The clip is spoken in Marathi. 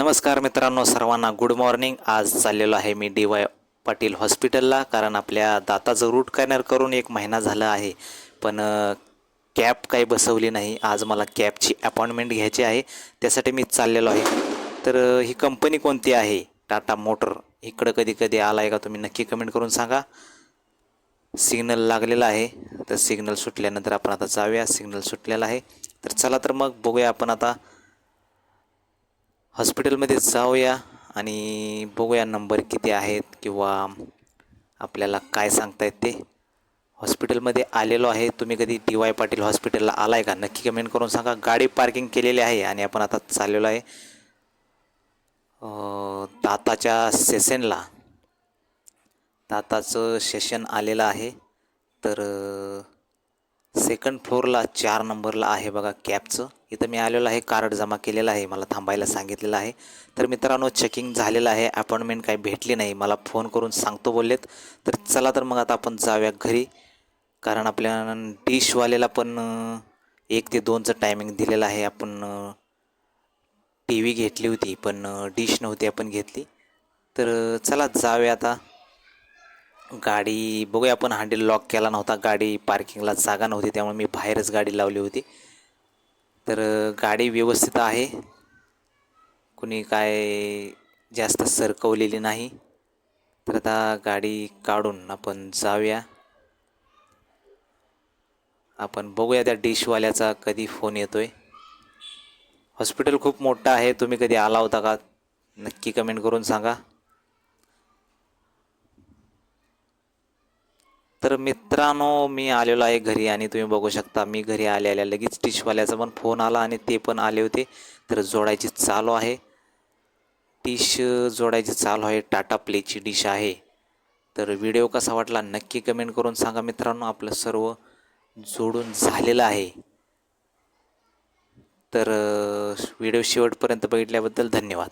नमस्कार मित्रांनो सर्वांना गुड मॉर्निंग आज चाललेलो आहे मी डी वाय पाटील हॉस्पिटलला कारण आपल्या दाताचं रूट कॅनर करून एक महिना झाला आहे. पण कॅब काही बसवली नाही. आज मला कॅबची अपॉइंटमेंट घ्यायची आहे. त्यासाठी मी चाललेलो आहे. तर ही कंपनी कोणती आहे? टाटा मोटर. इकडं कधी कधी आला आहे का तुम्ही नक्की कमेंट करून सांगा. सिग्नल लागलेला आहे. तर सिग्नल सुटल्यानंतर आपण आता जाऊया. सिग्नल सुटलेला आहे. तर चला तर मग बघूया आपण आता हॉस्पिटलमध्ये जाऊया आणि बघूया नंबर किती आहेत किंवा आपल्याला काय सांगतायत ते. हॉस्पिटलमध्ये आलेलो आहे. तुम्ही कधी डी वाय पाटील हॉस्पिटलला आला आहे का? नक्की कमेंट करून सांगा. गाडी पार्किंग केलेली आहे आणि आपण आता चाललेलो आहे ताताच्या दाताच्या सेशनला. दाताचं सेशन आलेलं आहे. तर सेकंड फ्लोअरला चार नंबरला आहे बघा कॅबचं. इथं मी आलेलो आहे कार्ड जमा केलेलं आहे मला थांबायला सांगितलेलं आहे. तर मित्रांनो चेकिंग झालेलं आहे अपॉइंटमेंट काही भेटली नाही मला फोन करून सांगतो बोललेत. तर चला तर मग आता आपण जाऊया घरी. कारण आपल्या डिशवाल्याला पण एक ते दोनचं टायमिंग दिलेलं आहे. आपण टी व्ही घेतली होती पण डिश नव्हती आपण घेतली. तर चला जाऊया आता. गाडी बघूया आपण हँडल लॉक केला नव्हता गाडी पार्किंगला जागा नव्हती त्यामुळे मी बाहेरच गाडी लावली होती. तर गाडी व्यवस्थित आहे. कुणी काय जास्त सरकवलेली नाही. तर आता गाडी काढून आपण जाऊया. आपण बघूया त्या डिशवाल्याचा कधी फोन येतो आहे हॉस्पिटल खूप मोठं आहे. तुम्ही कधी आला होता का? नक्की कमेंट करून सांगा. तर मित्रांनो मी आलेलो आहे घरी आणि तुम्ही बघू शकता मी घरी आले आल्या लगेच टिशवाल्याचा पण फोन आला आणि ते पण आले होते. तर जोडायची चालू आहे. डिश जोडायची चालू आहे. टाटा प्लेची डिश आहे. तर व्हिडिओ कसा वाटला नक्की कमेंट करून सांगा मित्रांनो. आपलं सर्व जोडून झालेलं आहे. तर व्हिडिओ शेवटपर्यंत बघितल्याबद्दल धन्यवाद.